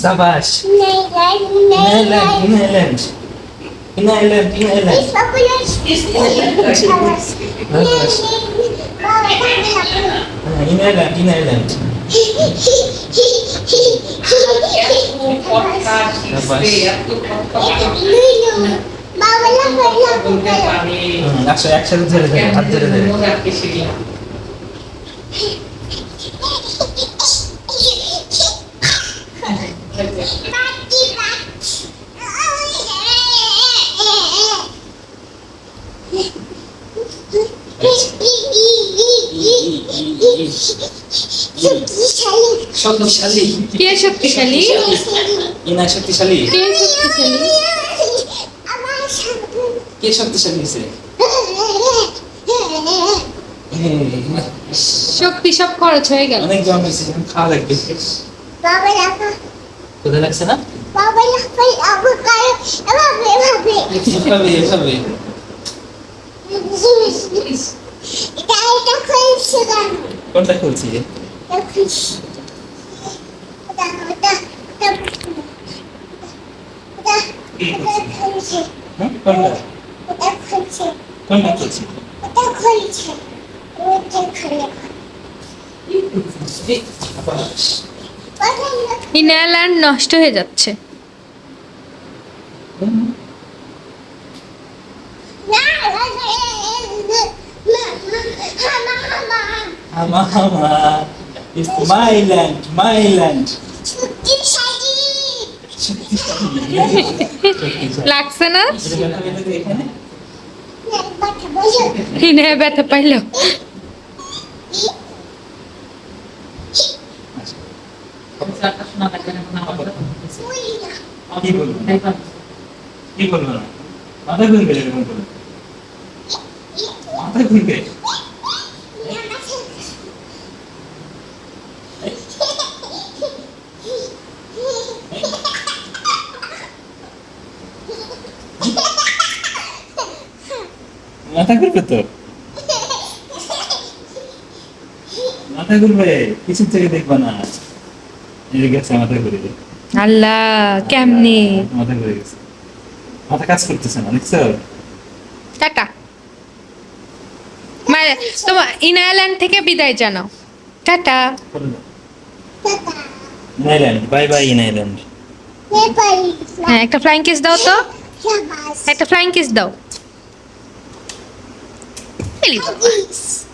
সাবাস ইনহাইল্যান্ড ইনহাইল্যান্ড ইনহাইল্যান্ড ইনহাইল্যান্ড ইনহাইল্যান্ড ইনহাইল্যান্ড একশো একসাথে ধরে ধরে হাত ধরে ধরে শক্তিশালী। কে শক্তিশালী? ইনা শক্তিশালী? কে শক্তিশালী? কে শক্তিশালী হয়েছে শক্তি সব খরচ হয়ে গেল। অনেক জন হয়েছে খাওয়া লাগবে। কোথায় লাগছে না? এভাবে এভাবে। কোনটা খুলছি? হ্যাঁ খুলছি ইনারল্যান্ড নষ্ট হয়ে যাচ্ছে হামা হামা my land, my land. লাগছে না এটা ব্যথা পাইলো? মাথা ঘুরবে মাথা ঘুরবে। মাথা ঘুরবে তো? মাথা ঘুরবে কিছু থেকে দেখবা না। এই গেছে মাথা ঘুরে আল্লাহ কেমনে? মাথা ঘুরে গেছে। মাথা কাজ করতেছে না দেখছ? টাটা। মানে তোমার ইনারল্যান্ড থেকে বিদায় জানাও। টাটা। ইনাইল্যান্ড বাই বাই ইনাইল্যান্ড হ্যাঁ একটা ফ্লাইং কিস দাও তো। একটা ফ্লাইং কিস দাও। Please.